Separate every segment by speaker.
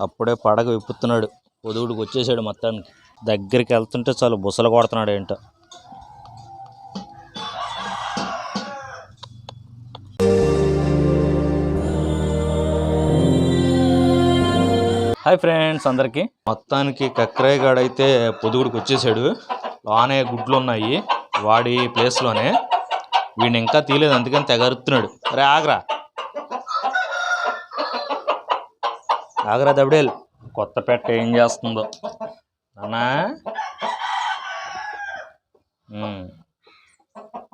Speaker 1: అప్పుడే పడగ విప్పుతున్నాడు. పొదుగుడికి వచ్చేసాడు మొత్తానికి. దగ్గరికి వెళ్తుంటే చాలు బుసలు కొడుతున్నాడు ఏంటో. హాయ్ ఫ్రెండ్స్ అందరికి. మొత్తానికి కక్రాయ్ అయితే పొదుగుడికి వచ్చేసాడు. లోనే గుడ్లు ఉన్నాయి వాడి ప్లేస్లోనే. వీడిని ఇంకా తీయలేదు అందుకని తెగరుతున్నాడు రే ఆగరా. ఆగరా దబడేలు. కొత్త పెట్ట ఏం చేస్తుందో. అన్నా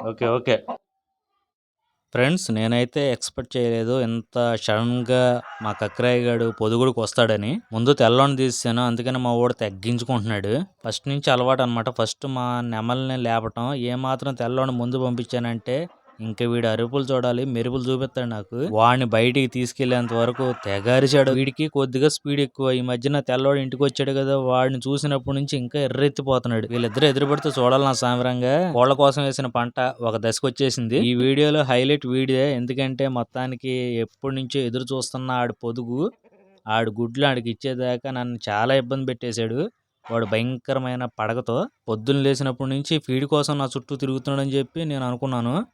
Speaker 1: ఓకే ఓకే. ఫ్రెండ్స్ నేనైతే ఎక్స్పెక్ట్ చేయలేదు. ఇంత సడన్గా మా కక్రాయ్ గాడు పొదుగుడికి వస్తాడని. ముందు తెల్లని తీసాను అందుకని మా ఊడ తగ్గించుకుంటున్నాడు. ఫస్ట్ నుంచి అలవాటు అనమాట ఫస్ట్ మా నెమల్ని లేపటం. ఏమాత్రం తెల్లని ముందు పంపించానంటే ఇంకా వీడు అరుపులు చూడాలి మెరుపులు చూపిస్తాడు నాకు. వాడిని బయటికి తీసుకెళ్ళేంత వరకు తెగారిచాడు వీడికి కొద్దిగా స్పీడ్ ఎక్కువ. ఈ మధ్యన తెల్లవాడు ఇంటికి వచ్చాడు కదా వాడిని చూసినప్పటి నుంచి ఇంకా ఎర్రెత్తిపోతున్నాడు. వీళ్ళిద్దరు ఎదురుపడితే చూడాలి నా సామరంగా కోళ్ళ కోసం వేసిన పంట ఒక దశకు వచ్చేసింది ఈ వీడియోలో హైలైట్ వీడియో. ఎందుకంటే మొత్తానికి ఎప్పటి నుంచో ఎదురు చూస్తున్న ఆడు పొదుగు. ఆడు గుడ్లు ఆడికి ఇచ్చేదాకా నన్ను చాలా ఇబ్బంది పెట్టేశాడు. వాడు భయంకరమైన పడగతో పొద్దున్న లేచినప్పటి నుంచి ఫీడ్ కోసం నా చుట్టూ తిరుగుతున్నాడని చెప్పి నేను అనుకున్నాను.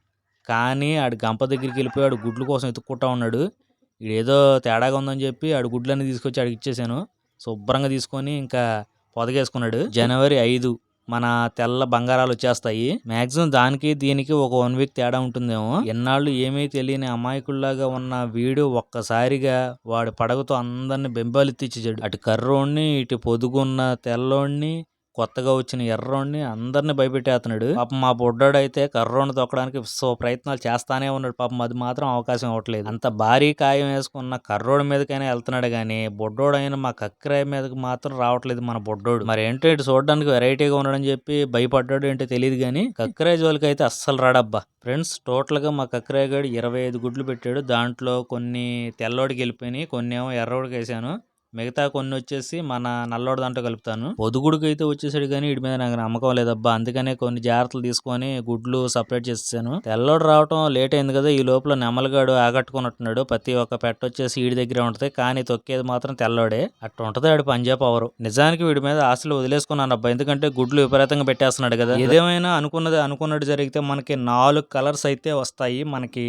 Speaker 1: కానీ ఆడు గంప దగ్గరికి వెళ్ళిపోయి ఆడు గుడ్ల కోసం వెతుక్కుంటా ఉన్నాడు. ఏదో తేడాగా ఉందని చెప్పి ఆడు గుడ్లన్నీ తీసుకొచ్చి ఆడికి ఇచ్చేసాను. శుభ్రంగా తీసుకొని ఇంకా పొదగేసుకున్నాడు. జనవరి ఐదు మన తెల్ల బంగారాలు వచ్చేస్తాయి. మాక్సిమం దానికి దీనికి ఒక వన్ వీక్ తేడా ఉంటుందేమో. ఎన్నాళ్ళు ఏమీ తెలియని అమాయకుల్లాగా ఉన్న వీడు ఒక్కసారిగా వాడి పడగతో అందరిని బెంబాలెత్తిచ్చాడు అటు కర్రోడిని ఇటు పొదుగున్న తెల్లోడిని కొత్తగా వచ్చిన ఎర్రోడిని అందరిని భయపెట్టేస్తున్నాడు పాపం మా బొడ్డోడు అయితే కర్రోని తొక్కడానికి సో ప్రయత్నాలు చేస్తానే ఉన్నాడు. పాపం అది మాత్రం అవకాశం ఇవ్వట్లేదు. అంత భారీ కాయం వేసుకున్న కర్రోడి మీదకైనా వెళ్తున్నాడు కానీ బొడ్డోడు అయిన మా కక్రాయ మీదకి మాత్రం రావట్లేదు మన బొడ్డోడు. మరి ఏంటో ఇటు చూడడానికి వెరైటీగా ఉన్నాడని చెప్పి భయపడ్డాడు ఏంటో తెలియదు కానీ కక్రాయ జోలికి అయితే అస్సలు రాడబ్బా. ఫ్రెండ్స్ టోటల్గా మా కక్రాయ గడు ఇరవై ఐదు గుడ్లు పెట్టాడు. దాంట్లో కొన్ని తెల్లోడికి వెళ్ళిపోయినాయి కొన్ని ఏమో ఎర్రోడికి వేసాను. మిగతా కొన్ని వచ్చేసి మన నల్లోడు దాంట్లో కలుపుతాను. పొదుగుడికి అయితే వచ్చేసాడు కానీ వీడి మీద నాకు నమ్మకం లేదబ్బా. అందుకనే కొన్ని జాగ్రత్తలు తీసుకొని గుడ్లు సపరేట్ చేసాను తెల్లోడు రావటం లేట్ అయింది కదా ఈ లోపల నెమలగాడు ఆకట్టుకున్నట్టున్నాడు ప్రతి ఒక్క పెట్ట వచ్చేసి వీడి దగ్గర ఉంటది కానీ తొక్కేది మాత్రం తెల్లోడే. అట్టు ఉంటుంది ఆడు పంజాబ్ అవరు నిజానికి వీడి మీద ఆశలు వదిలేసుకున్నాను అబ్బా. ఎందుకంటే గుడ్లు విపరీతంగా పెట్టేస్తున్నాడు కదా. ఏదేమైనా అనుకున్నది అనుకున్నట్టు జరిగితే మనకి నాలుగు కలర్స్ అయితే వస్తాయి మనకి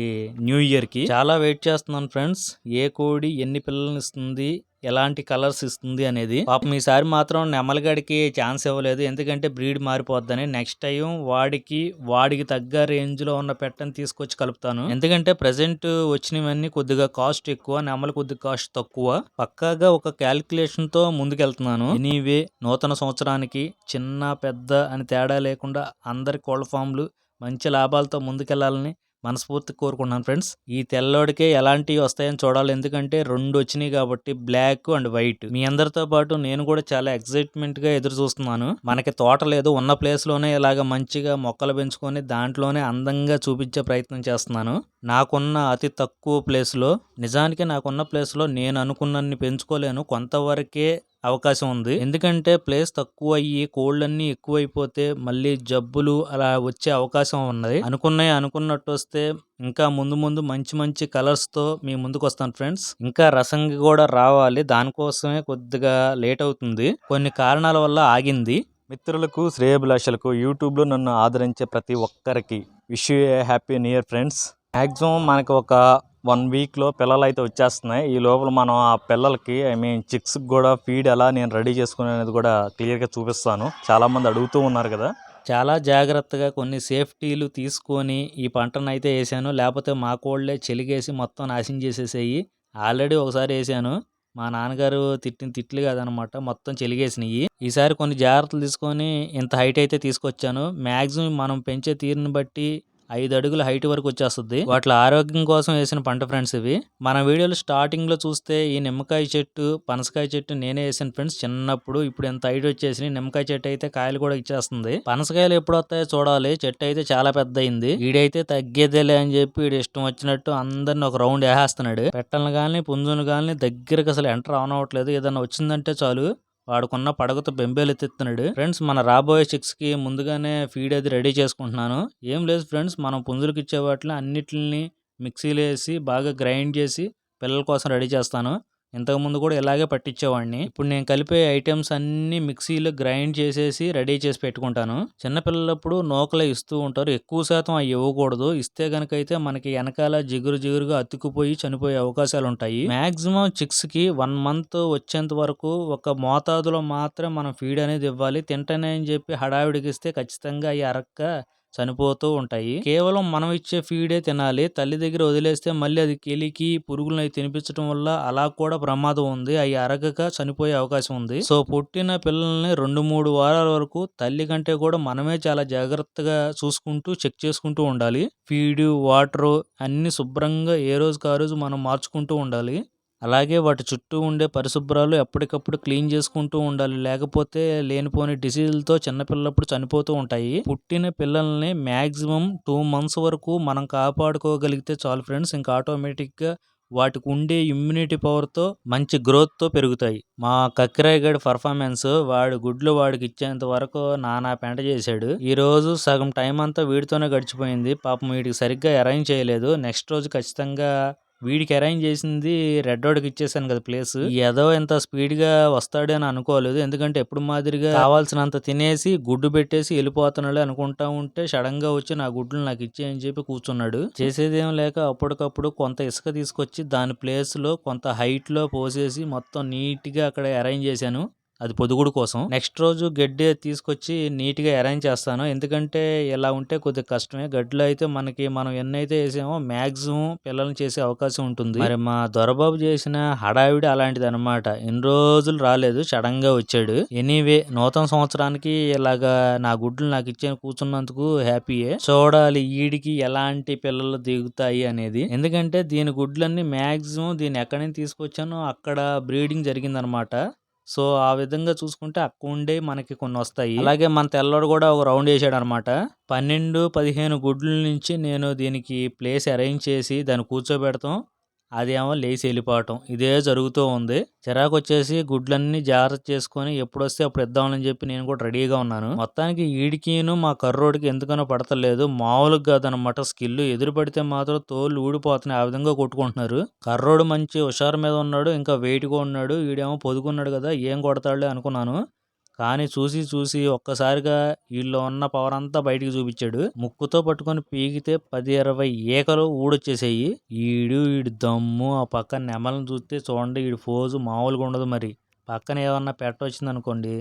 Speaker 1: న్యూ ఇయర్కి చాలా వెయిట్ చేస్తున్నాను ఫ్రెండ్స్. ఏ కోడి ఎన్ని పిల్లల్ని ఇస్తుంది ఎలాంటి కలర్స్ ఇస్తుంది అనేది. పాపం ఈసారి మాత్రం నెమలగడికి ఛాన్స్ ఇవ్వలేదు. ఎందుకంటే బ్రీడ్ మారిపోద్దని నెక్స్ట్ టైం వాడికి వాడికి తగ్గ రేంజ్లో ఉన్న పెట్టని తీసుకొచ్చి కలుపుతాను. ఎందుకంటే ప్రెసెంట్ వచ్చినవన్నీ కొద్దిగా కాస్ట్ ఎక్కువ నెమలి కొద్దిగా కాస్ట్ తక్కువ. పక్కాగా ఒక క్యాల్కులేషన్తో ముందుకెళ్తున్నాను. ఎనీవే నూతన సంవత్సరానికి చిన్న పెద్ద అని తేడా లేకుండా అందరి కోళ్ళ ఫామ్లు మంచి లాభాలతో ముందుకెళ్ళాలని మనస్ఫూర్తి కోరుకున్నాను ఫ్రెండ్స్. ఈ తెల్లోడికే ఎలాంటివి వస్తాయని చూడాలి. ఎందుకంటే రెండు వచ్చినాయి కాబట్టి బ్లాక్ అండ్ వైట్. మీ అందరితో పాటు నేను కూడా చాలా ఎక్సైట్మెంట్గా ఎదురు చూస్తున్నాను. మనకి తోట లేదు. ఉన్న ప్లేస్లోనే ఇలాగ మంచిగా మొక్కలు పెంచుకొని దాంట్లోనే అందంగా చూపించే ప్రయత్నం చేస్తున్నాను. నాకున్న అతి తక్కువ ప్లేస్లో నిజానికి నాకున్న ప్లేస్లో నేను అనుకున్నన్ని పెంచుకోలేను. కొంతవరకే అవకాశం ఉంది. ఎందుకంటే ప్లేస్ తక్కువ అయ్యి కోళ్ళన్నీ ఎక్కువైపోతే మళ్ళీ జబ్బులు అలా వచ్చే అవకాశం ఉన్నది. అనుకున్నాయి అనుకున్నట్టు వస్తే ఇంకా ముందు ముందు మంచి మంచి కలర్స్తో మీ ముందుకు వస్తాను ఫ్రెండ్స్ ఇంకా రసంగి కూడా రావాలి. దానికోసమే కొద్దిగా లేట్ అవుతుంది. కొన్ని కారణాల వల్ల ఆగింది. మిత్రులకు శ్రేయభిలాషలకు యూట్యూబ్లో నన్ను ఆదరించే ప్రతి ఒక్కరికి wish a happy new year friends maximum మనకు ఒక వన్ వీక్లో పిల్లలు అయితే వచ్చేస్తున్నాయి. ఈ లోపల మనం ఆ పిల్లలకి ఐ మీన్ చిక్స్కి కూడా ఫీడ్ ఎలా నేను రెడీ చేసుకునేది కూడా క్లియర్గా చూపిస్తాను. చాలామంది అడుగుతూ ఉన్నారు కదా. చాలా జాగ్రత్తగా కొన్ని సేఫ్టీలు తీసుకొని ఈ పంటను అయితే వేసాను. లేకపోతే మా కోళ్ళే చెలిగేసి మొత్తం నాశనం చేసేసేయి. ఆల్రెడీ ఒకసారి వేసాను. మా నాన్నగారు తిట్టిన తిట్లు కాదనమాట. మొత్తం చెలిగేసినాయి. ఈసారి కొన్ని జాగ్రత్తలు తీసుకొని ఇంత హైట్ అయితే తీసుకొచ్చాను. మ్యాక్సిమం మనం పెంచే తీరుని బట్టి ఐదు అడుగుల హైట్ వరకు వచ్చేస్తుంది. వాటి ఆరోగ్యం కోసం వేసిన పంట ఫ్రెండ్స్ ఇవి. మన వీడియోలు స్టార్టింగ్లో చూస్తే ఈ నిమ్మకాయ చెట్టు పనసకాయ చెట్టు నేనే వేసిన ఫ్రెండ్స్ చిన్నప్పుడు. ఇప్పుడు ఎంత హైట్ వచ్చేసి నిమ్మకాయ చెట్టు అయితే కాయలు కూడా ఇచ్చేస్తుంది. పనసకాయలు ఎప్పుడు వస్తాయో చూడాలి. చెట్టు అయితే చాలా పెద్ద అయింది వీడైతే తగ్గేదేలే అని చెప్పి వీడు ఇష్టం వచ్చినట్టు అందరిని ఒక రౌండ్ వేసేస్తున్నాడు. పెట్టలను కానీ పుంజును కానీ దగ్గరకు అసలు ఎంటర్ అవనవట్లేదు. ఏదన్నా వచ్చిందంటే చాలు. వాడుకున్న పడగతో బెంబేలు ఎత్తుతున్నాడు ఫ్రెండ్స్ మన రాబోయే చిక్స్కి ముందుగానే ఫీడ్ అది రెడీ చేసుకుంటున్నాను. ఏం లేదు ఫ్రెండ్స్ మనం పుంజులకు ఇచ్చే వాటిని అన్నిటిని మిక్సీలో వేసి బాగా గ్రైండ్ చేసి పిల్లల కోసం రెడీ చేస్తాను. ఇంతకుముందు కూడా ఇలాగే పట్టించేవాడిని. ఇప్పుడు నేను కలిపే ఐటమ్స్ అన్ని మిక్సీలో గ్రైండ్ చేసేసి రెడీ చేసి పెట్టుకుంటాను. చిన్నపిల్లలప్పుడు నూకలు ఇస్తూ ఉంటారు. ఎక్కువ శాతం అవి ఇవ్వకూడదు. ఇస్తే గనక అయితే మనకి వెనకాల జిగురు జిగురుగా అతుక్కుపోయి చనిపోయే అవకాశాలు ఉంటాయి మ్యాక్సిమం చిక్స్కి వన్ మంత్ వచ్చేంత వరకు ఒక మోతాదులో మాత్రం మనం ఫీడ్ అనేది ఇవ్వాలి. తింటనే అని చెప్పి హడావిడికి ఇస్తే ఖచ్చితంగా అవి అరక్క చనిపోతూ ఉంటాయి. కేవలం మనం ఇచ్చే ఫీడే తినాలి. తల్లి దగ్గర వదిలేస్తే మళ్ళీ అది కెలికి పురుగులను తినిపించడం వల్ల అలా కూడా ప్రమాదం ఉంది. అవి అరగక చనిపోయే అవకాశం ఉంది. సో పుట్టిన పిల్లల్ని రెండు మూడు వారాల వరకు తల్లి కంటే కూడా మనమే చాలా జాగ్రత్తగా చూసుకుంటూ చెక్ చేసుకుంటూ ఉండాలి. ఫీడ్ వాటర్ అన్ని శుభ్రంగా ఏ రోజుకి ఆ రోజు మనం మార్చుకుంటూ ఉండాలి. అలాగే వాటి చుట్టూ ఉండే పరిశుభ్రాలు ఎప్పటికప్పుడు క్లీన్ చేసుకుంటూ ఉండాలి. లేకపోతే లేనిపోని డిసీజులతో చిన్నపిల్లప్పుడు చనిపోతూ ఉంటాయి. పుట్టిన పిల్లల్ని మ్యాక్సిమం టూ మంత్స్ వరకు మనం కాపాడుకోగలిగితే చాలు ఫ్రెండ్స్. ఇంకా ఆటోమేటిక్గా వాటికి ఉండే ఇమ్యూనిటీ పవర్తో మంచి గ్రోత్తో పెరుగుతాయి. మా కక్కిరాయ్ పర్ఫార్మెన్స్ వాడు గుడ్లు వాడికి ఇచ్చేంత వరకు నానా పెంట చేశాడు. ఈ రోజు సగం టైం అంతా వీడితోనే గడిచిపోయింది. పాపం వీడికి సరిగ్గా అరేంజ్ చేయలేదు. నెక్స్ట్ రోజు ఖచ్చితంగా వీడికి అరేంజ్ చేసింది రెడ్ వాడికి ఇచ్చేసాను కదా ప్లేస్. ఏదో ఇంత స్పీడ్గా వస్తాడు అని అనుకోలేదు. ఎందుకంటే ఎప్పుడు మాదిరిగా కావాల్సినంత తినేసి గుడ్డు పెట్టేసి వెళ్ళిపోతున్నాడు అనుకుంటా ఉంటే సడన్గా వచ్చి నా గుడ్లు నాకు ఇచ్చేయని చెప్పి కూర్చున్నాడు. చేసేదేం లేక అప్పటికప్పుడు కొంత ఇసుక తీసుకొచ్చి దాని ప్లేస్లో కొంత హైట్లో పోసేసి మొత్తం నీట్గా అక్కడ అరేంజ్ చేశాను. అది పొదుగుడు కోసం. నెక్స్ట్ రోజు గడ్డి తీసుకొచ్చి నీట్గా అరేంజ్ చేస్తాను. ఎందుకంటే ఇలా ఉంటే కొద్దిగా కష్టమే. గడ్డిలో అయితే మనకి మనం ఎన్నైతే వేసామో మ్యాక్సిమం పిల్లల్ని చేసే అవకాశం ఉంటుంది. మరి మా దొరబాబు చేసిన హడావిడి అలాంటిది అనమాట ఎన్ని రోజులు రాలేదు. సడన్గా వచ్చాడు. ఎనీవే నూతన సంవత్సరానికి ఇలాగా నా గుడ్లు నాకు ఇచ్చిన కూర్చున్నందుకు హ్యాపీయే. చూడాలి ఈడికి ఎలాంటి పిల్లలు దిగుతాయి అనేది. ఎందుకంటే దీని గుడ్లన్నీ మ్యాక్సిమం దీన్ని ఎక్కడి నుంచి తీసుకొచ్చానో అక్కడ బ్రీడింగ్ జరిగిందనమాట సో ఆ విధంగా చూసుకుంటే అక్కడే మనకి కొన్ని వస్తాయి. అలాగే మన తెల్లోడు కూడా ఒక రౌండ్ వేసాడు అనమాట పన్నెండు పదిహేను గుడ్ల నుంచి నేను దీనికి ప్లేస్ అరేంజ్ చేసి దాన్ని కూర్చోబెడతాం. అదేమో లేచి వెళ్ళిపోవటం. ఇదే జరుగుతూ ఉంది. చిరాకు వచ్చేసి గుడ్లన్నీ జాగ్రత్త చేసుకొని ఎప్పుడు వస్తే అప్పుడు ఇద్దామని చెప్పి నేను కూడా రెడీగా ఉన్నాను. మొత్తానికి ఈడికిను మా కర్రోడికి ఎందుకనో పడతలేదు. మామూలుగా కాదనమాట స్కిల్ ఎదురు పడితే మాత్రం తోలు ఊడిపోతున్నాయి. ఆ విధంగా కొట్టుకుంటున్నారు. కర్రోడు మంచి హుషారు మీద ఉన్నాడు. ఇంకా వెయిట్గా ఉన్నాడు. ఈడేమో పొదుకున్నాడు కదా. ఏం కొడతాడులే అనుకున్నాను. కానీ చూసి చూసి ఒక్కసారిగా వీళ్ళు ఉన్న పవర్ అంతా బయటికి చూపించాడు. ముక్కుతో పట్టుకొని పీకితే పది ఇరవై ఏకలు ఊడొచ్చేసాయి. ఈడు వీడు దమ్ము. ఆ పక్కన నెమలను చూస్తే చూడండి వీడి ఫోజు మామూలుగా ఉండదు మరి. పక్కన ఏమన్నా పెట్ట వచ్చిందనుకోండి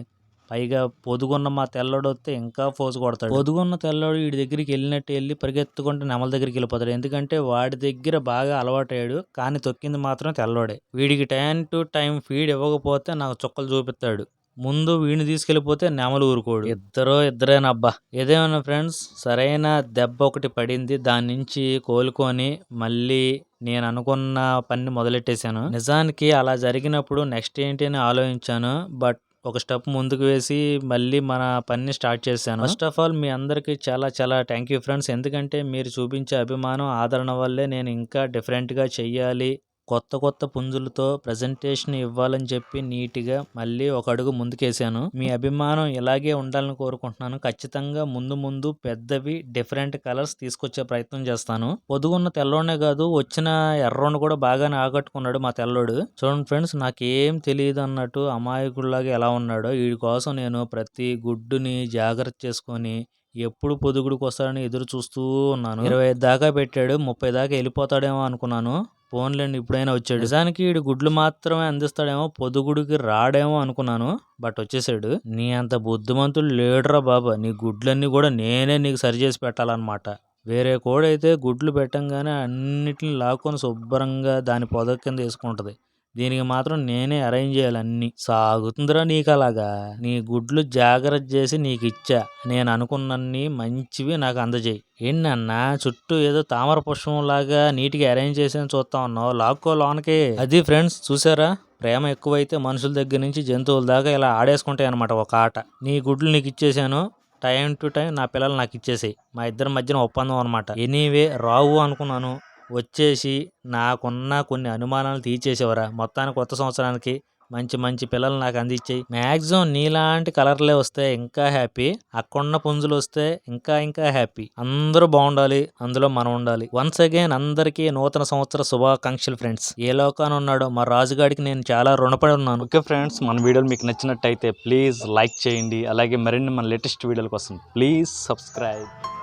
Speaker 1: పైగా పొదుగున్న మా తెల్లోడు వస్తే ఇంకా ఫోజు కొడతాడు. పొదుగున్న తెల్లోడు వీడి దగ్గరికి వెళ్ళినట్టు వెళ్ళి పరిగెత్తుకుంటే నెమల దగ్గరికి వెళ్ళిపోతాడు. ఎందుకంటే వాడి దగ్గర బాగా అలవాటయ్యాడు కానీ తొక్కింది మాత్రం తెల్లోడే. వీడికి టైం టు టైం ఫీడ్ ఇవ్వకపోతే నాకు చుక్కలు చూపిస్తాడు. ముందు వీడిని తీసుకెళ్ళిపోతే నెమలు ఊరుకోడు. ఇద్దరో ఇద్దరేనబ్బా. ఏదేమైనా ఫ్రెండ్స్? సరైన దెబ్బ ఒకటి పడింది. దాని నుంచి కోలుకొని మళ్ళీ నేను అనుకున్న పని మొదలెట్టేశాను. నిజానికి అలా జరిగినప్పుడు నెక్స్ట్ ఏంటి అని ఆలోచించాను. బట్ ఒక స్టెప్ ముందుకు వేసి మళ్ళీ మన పని స్టార్ట్ చేశాను. ఫస్ట్ ఆఫ్ ఆల్ మీ అందరికీ చాలా చాలా థ్యాంక్ యూ ఫ్రెండ్స్. ఎందుకంటే మీరు చూపించే అభిమానం ఆదరణ వల్లే నేను ఇంకా డిఫరెంట్గా చెయ్యాలి. కొత్త కొత్త పుంజులతో ప్రజెంటేషన్ ఇవ్వాలని చెప్పి నీట్గా మళ్ళీ ఒక అడుగు ముందుకేసాను. మీ అభిమానం ఇలాగే ఉండాలని కోరుకుంటున్నాను. ఖచ్చితంగా ముందు ముందు పెద్దవి డిఫరెంట్ కలర్స్ తీసుకొచ్చే ప్రయత్నం చేస్తాను. పొదుగున్న తెల్లోనే కాదు వచ్చిన ఎర్రోని కూడా బాగానే ఆకట్టుకున్నాడు మా తెల్లోడు. చూడండి ఫ్రెండ్స్ నాకేం తెలియదు అన్నట్టు అమాయకుడిలాగా ఎలా ఉన్నాడో. వీడి కోసం నేను ప్రతి గుడ్డుని జాగ్రత్త చేసుకొని ఎప్పుడు పొదుగుడికి వస్తాడని ఎదురు చూస్తూ ఉన్నాను. ఇరవై ఐదు దాకా పెట్టాడు ముప్పై దాకా వెళ్ళిపోతాడేమో అనుకున్నాను. ఫోన్లేండి ఇప్పుడైనా వచ్చాడు. నిజానికి వీడు గుడ్లు మాత్రమే అందిస్తాడేమో పొదుగుడికి రాడేమో అనుకున్నాను బట్ వచ్చేసాడు. నీ అంత బుద్ధిమంతుడు లేడురా బాబా నీ గుడ్లన్నీ కూడా నేనే నీకు సరి చేసి పెట్టాలన్నమాట. వేరే కోడైతే గుడ్లు పెట్టంగానే అన్నిటిని లాక్కొని శుభ్రంగా దాని పొద కింద వేసుకుంటది. దీనికి మాత్రం నేనే అరేంజ్ చేయాలి అన్ని. సాగుతుందిరా నీకు అలాగా నీ గుడ్లు జాగ్రత్త చేసి నీకు ఇచ్చా నేను అనుకున్నన్ని మంచివి నాకు అందజేయి. ఏంటన్నా చుట్టూ ఏదో తామర పుష్పం లాగా నీట్గా అరేంజ్ చేసి చూస్తా ఉన్నావు. లాక్కో లోనకి. అది ఫ్రెండ్స్ చూసారా? ప్రేమ ఎక్కువైతే మనుషుల దగ్గర నుంచి జంతువుల దాకా ఇలా ఆడేసుకుంటాయి అనమాట ఒక ఆట. నీ గుడ్లు నీకు ఇచ్చేసాను టైం టు టైం నా పిల్లలు నాకు ఇచ్చేసాయి మా ఇద్దరి మధ్యన ఒప్పందం అనమాట ఎనీవే రావు అనుకున్నాను. వచ్చేసి నాకున్న కొన్ని అనుమానాలు తీర్చేసేవరా? మొత్తానికి కొత్త సంవత్సరానికి మంచి మంచి పిల్లలు నాకు అందించాయి మ్యాక్సిమం నీలాంటి కలర్లే వస్తే ఇంకా హ్యాపీ. అక్కడున్న పుంజులు వస్తే ఇంకా ఇంకా హ్యాపీ. అందరూ బాగుండాలి. అందులో మనం ఉండాలి. వన్స్ అగైన్ అందరికీ నూతన సంవత్సర శుభాకాంక్షలు ఫ్రెండ్స్. ఏ లోకాన ఉన్నాడో మా రాజుగాడికి నేను చాలా రుణపడి ఉన్నాను. ఓకే ఫ్రెండ్స్ మన వీడియోలు మీకు నచ్చినట్టయితే ప్లీజ్ లైక్ చేయండి. అలాగే మరిన్ని మన లేటెస్ట్ వీడియోల కోసం ప్లీజ్ సబ్స్క్రైబ్.